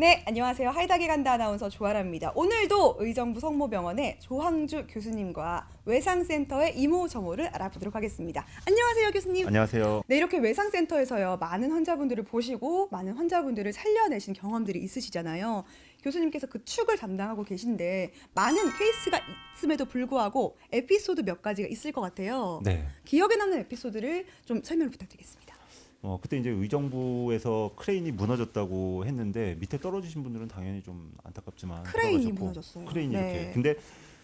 네, 안녕하세요. 하이닥에 간다 아나운서 조아라입니다. 오늘도 의정부 성모병원의 조항주 교수님과 외상센터의 이모 저모를 알아보도록 하겠습니다. 안녕하세요, 교수님. 안녕하세요. 네, 이렇게 외상센터에서요. 많은 환자분들을 보시고 많은 환자분들을 살려내신 경험들이 있으시잖아요. 교수님께서 그 축을 담당하고 계신데 많은 케이스가 있음에도 불구하고 에피소드 몇 가지가 있을 것 같아요. 네. 기억에 남는 에피소드를 좀 설명을 부탁드리겠습니다. 어 그때 이제 의정부에서 크레인이 무너졌다고 했는데 밑에 떨어지신 분들은 당연히 좀 안타깝지만 크레인이 돌아가셨고, 무너졌어요. 크레인이 네. 이렇게. 근데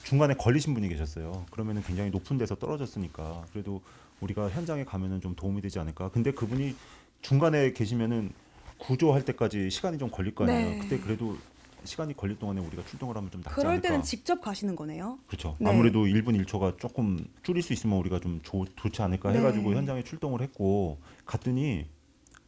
중간에 걸리신 분이 계셨어요. 그러면은 굉장히 높은 데서 떨어졌으니까 그래도 우리가 현장에 가면은 좀 도움이 되지 않을까. 근데 그분이 중간에 계시면은 구조할 때까지 시간이 좀 걸릴 거 아니에요. 네. 그때 그래도 시간이 걸릴 동안에 우리가 출동을 하면 좀 낫지 그럴 않을까. 때는 직접 가시는 거네요. 그렇죠. 네. 아무래도 1분 1초가 조금 줄일 수 있으면 우리가 좀 좋, 좋지 않을까 네. 해가지고 현장에 출동을 했고 갔더니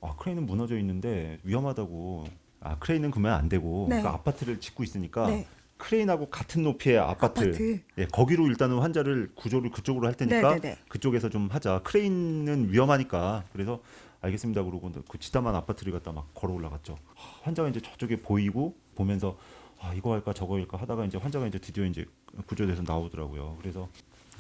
아 크레인은 무너져 있는데 위험하다고 아 크레인은 그러면 안 되고 네. 그 아파트를 짓고 있으니까 네. 크레인하고 같은 높이의 아파트, 아파트. 예 거기로 일단은 환자를 구조를 그쪽으로 할 테니까 네, 네, 네. 그쪽에서 좀 하자 크레인은 위험하니까 그래서 알겠습니다 그러고 그 지담한 아파트를 갖다 막 걸어 올라갔죠. 하, 환자가 이제 저쪽에 보이고 보면서 아 이거 할까 저거 할까 하다가 이제 환자가 이제 드디어 이제 구조돼서 나오더라고요. 그래서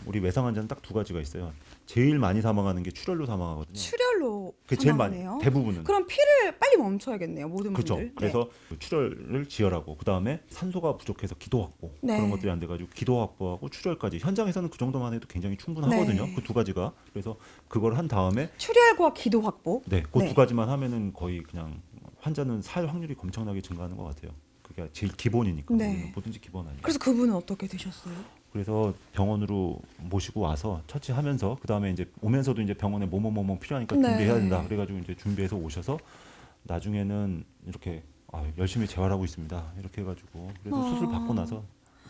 우리 외상 환자는 딱 두 가지가 있어요 제일 많이 사망하는 게 출혈로 사망하거든요 출혈로 그게 제일 사망하네요. 많이 대부분은 그럼 피를 빨리 멈춰야겠네요, 모든 그렇죠. 분들. 네. 그래서 출혈을 지혈하고 그 다음에 산소가 부족해서 기도 확보 네. 그런 것들이 안 돼가지고 기도 확보하고 출혈까지 현장에서는 그 정도만 해도 굉장히 충분하거든요. 네. 그 두 가지가 그래서 그걸 한 다음에 출혈과 기도 확보. 네, 그 두 네. 가지만 하면은 거의 그냥 환자는 살 확률이 엄청나게 증가하는 것 같아요. 그게 제일 기본이니까 네. 뭐든지 기본 아니에요. 그래서 그분은 어떻게 되셨어요? 그래서 병원으로 모시고 와서 처치하면서 그 다음에 이제 오면서도 이제 병원에 뭐뭐뭐뭐 필요하니까 네. 준비해야 된다. 그래가지고 이제 준비해서 오셔서 나중에는 이렇게 아, 열심히 재활하고 있습니다. 이렇게 해가지고 그래서 아. 수술 받고 나서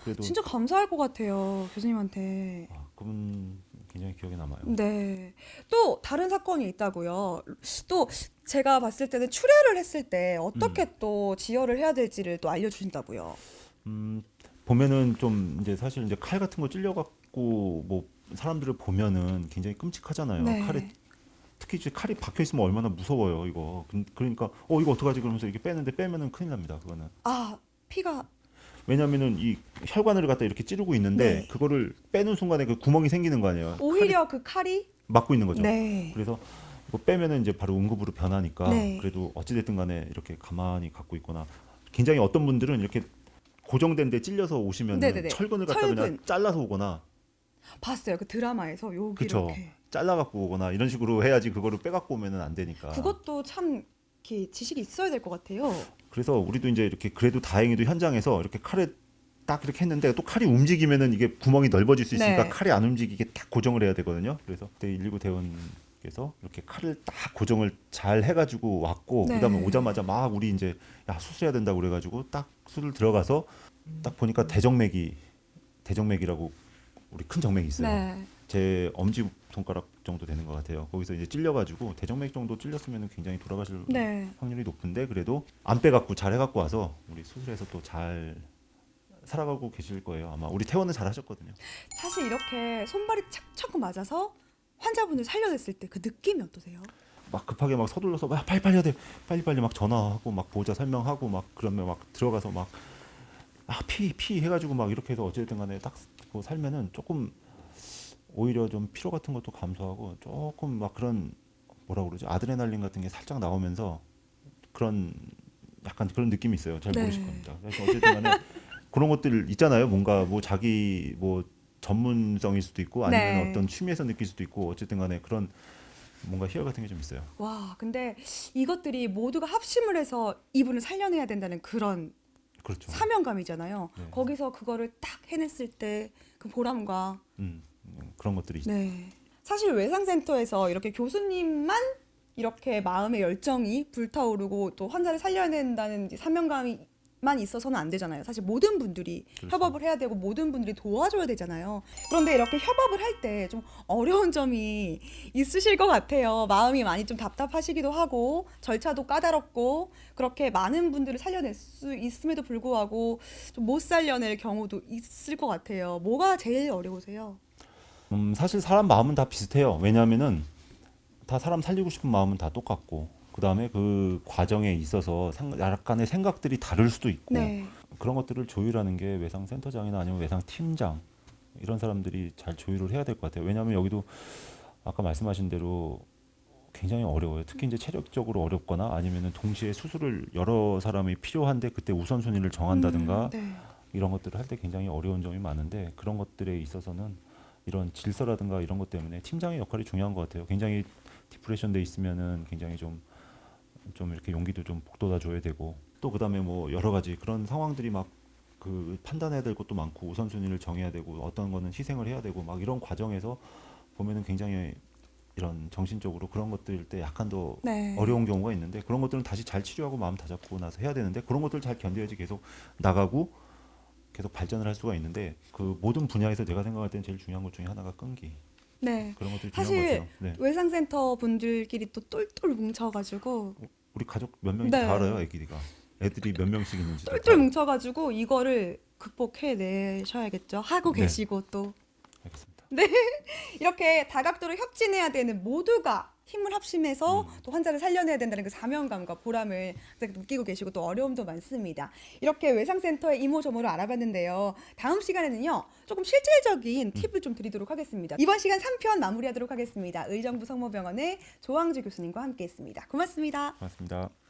그래도 진짜 감사할 것 같아요, 교수님한테. 아, 그분 굉장히 기억에 남아요. 네. 또 다른 사건이 있다고요. 또 제가 봤을 때는 출혈을 했을 때 어떻게 음. 또 지혈을 해야 될지를 또 알려주신다고요. 음, 보면은 좀 이제 사실 이제 칼 같은 거 찔려갖고 뭐 사람들을 보면은 굉장히 끔찍하잖아요. 네. 칼에 특히 이제 칼이 박혀 있으면 얼마나 무서워요, 이거. 그- 그러니까 어 이거 어떡하지 그러면서 이렇게 빼는데 빼면은 큰일 납니다, 그거는. 아, 피가 왜냐면은 이 혈관을 갖다 이렇게 찌르고 있는데 네. 그거를 빼는 순간에 그 구멍이 생기는 거 아니에요. 오히려 그 칼이 막고 있는 거죠. 네. 그래서 이거 빼면은 이제 바로 응급으로 변하니까 네. 그래도 어찌됐든 간에 이렇게 가만히 갖고 있거나 굉장히 어떤 분들은 이렇게 고정된 데 찔려서 오시면 네네네. 철근을 갖다 그냥 철근. 잘라서 오거나 봤어요. 그 드라마에서 여기 그쵸. 이렇게. 잘라 갖고 오거나 이런 식으로 해야지 그거를 빼 갖고 오면은 안 되니까. 그것도 참 이렇게 지식이 있어야 될 것 같아요. 그래서 우리도 이제 이렇게 그래도 다행히도 현장에서 이렇게 칼에 딱 이렇게 했는데 또 칼이 움직이면은 이게 구멍이 넓어질 수 있으니까 네. 칼이 안 움직이게 딱 고정을 해야 되거든요. 그래서 그때 119 대원 께서 이렇게 칼을 딱 고정을 잘 해가지고 왔고 네. 그다음에 오자마자 막 우리 이제 야 수술해야 된다 고 그래가지고 딱 수술 들어가서 딱 보니까 대정맥이 대정맥이라고 우리 큰 정맥이 있어요. 네. 제 엄지 손가락 정도 되는 것 같아요. 거기서 이제 찔려가지고 대정맥 정도 찔렸으면 굉장히 돌아가실 네. 확률이 높은데 그래도 안 빼갖고 잘 해갖고 와서 우리 수술해서 또 잘 살아가고 계실 거예요. 아마 우리 퇴원은 잘 하셨거든요. 사실 이렇게 손발이 착착 맞아서 환자분을 살려냈을 때 그 느낌이 어떠세요? 막 급하게 막 서둘러서 막 빨리 빨리 해야 돼. 빨리 빨리 막 전화하고 막 보호자 설명하고 막 그러면 막 들어가서 막아피피 해가지고 막 이렇게 해서 어쨌든 간에 딱 그거 살면은 조금 오히려 좀 피로 같은 것도 감소하고 조금 막 그런 뭐라 그러지 아드레날린 같은 게 살짝 나오면서 그런 약간 그런 느낌이 있어요. 잘 네. 모르실 겁니다. 그래서 어쨌든 간에 그런 것들 있잖아요. 뭔가 뭐 자기 뭐 전문성일 수도 있고 아니면 네. 어떤 취미에서 느낄 수도 있고 어쨌든 간에 그런 뭔가 희열 같은 게 좀 있어요. 와, 근데 이것들이 모두가 합심을 해서 이분을 살려내야 된다는 그런 그렇죠. 사명감이잖아요. 네. 거기서 그거를 딱 해냈을 때 그 보람과 음, 음, 그런 것들이 있 네. 사실 외상센터에서 이렇게 교수님만 이렇게 마음의 열정이 불타오르고 또 환자를 살려낸다는 사명감이 만 있어서는 안 되잖아요. 사실 모든 분들이 그렇죠. 협업을 해야 되고 모든 분들이 도와줘야 되잖아요. 그런데 이렇게 협업을 할 때 좀 어려운 점이 있으실 것 같아요. 마음이 많이 좀 답답하시기도 하고 절차도 까다롭고 그렇게 많은 분들을 살려낼 수 있음에도 불구하고 좀 못 살려낼 경우도 있을 것 같아요. 뭐가 제일 어려우세요? 음, 사실 사람 마음은 다 비슷해요. 왜냐하면은 다 사람 살리고 싶은 마음은 다 똑같고 그다음에 그 과정에 있어서 상- 약간의 생각들이 다를 수도 있고 네. 그런 것들을 조율하는 게 외상 센터장이나 아니면 외상 팀장 이런 사람들이 잘 조율을 해야 될 것 같아요. 왜냐하면 여기도 아까 말씀하신 대로 굉장히 어려워요. 특히 이제 체력적으로 어렵거나 아니면은 동시에 수술을 여러 사람이 필요한데 그때 우선순위를 정한다든가 음, 네. 이런 것들을 할 때 굉장히 어려운 점이 많은데 그런 것들에 있어서는 이런 질서라든가 이런 것 때문에 팀장의 역할이 중요한 것 같아요. 굉장히 디프레션 돼 있으면은 굉장히 좀 좀 이렇게 용기도 좀 북돋아 줘야 되고 또 그다음에 뭐 여러 가지 그런 상황들이 막 그 판단해야 될 것도 많고 우선순위를 정해야 되고 어떤 거는 희생을 해야 되고 막 이런 과정에서 보면은 굉장히 이런 정신적으로 그런 것들일 때 약간 더 네. 어려운 경우가 있는데 그런 것들은 다시 잘 치료하고 마음 다잡고 나서 해야 되는데 그런 것들 잘 견뎌야지 계속 나가고 계속 발전을 할 수가 있는데 그 모든 분야에서 내가 생각할 때는 제일 중요한 것 중에 하나가 끈기 네. 그런 것들이 중요한 것 사실 같아요. 네. 외상센터 분들끼리 또 똘똘 뭉쳐가지고 우리 가족 몇 명인지 네. 다 알아요, 애기가. 애들이 몇 명씩 있는지. 똘똘 뭉쳐가지고 이거를 극복해내셔야겠죠. 하고 네. 계시고 또 알겠습니다. 이렇게 다각도로 협진해야 되는 모두가 힘을 합심해서 음. 또 환자를 살려내야 된다는 그 사명감과 보람을 항상 느끼고 계시고 또 어려움도 많습니다. 이렇게 외상센터의 이모저모를 알아봤는데요. 다음 시간에는요. 조금 실질적인 팁을 좀 드리도록 하겠습니다. 이번 시간 3편 마무리하도록 하겠습니다. 의정부 성모병원의 조항주 교수님과 함께했습니다. 고맙습니다. 고맙습니다.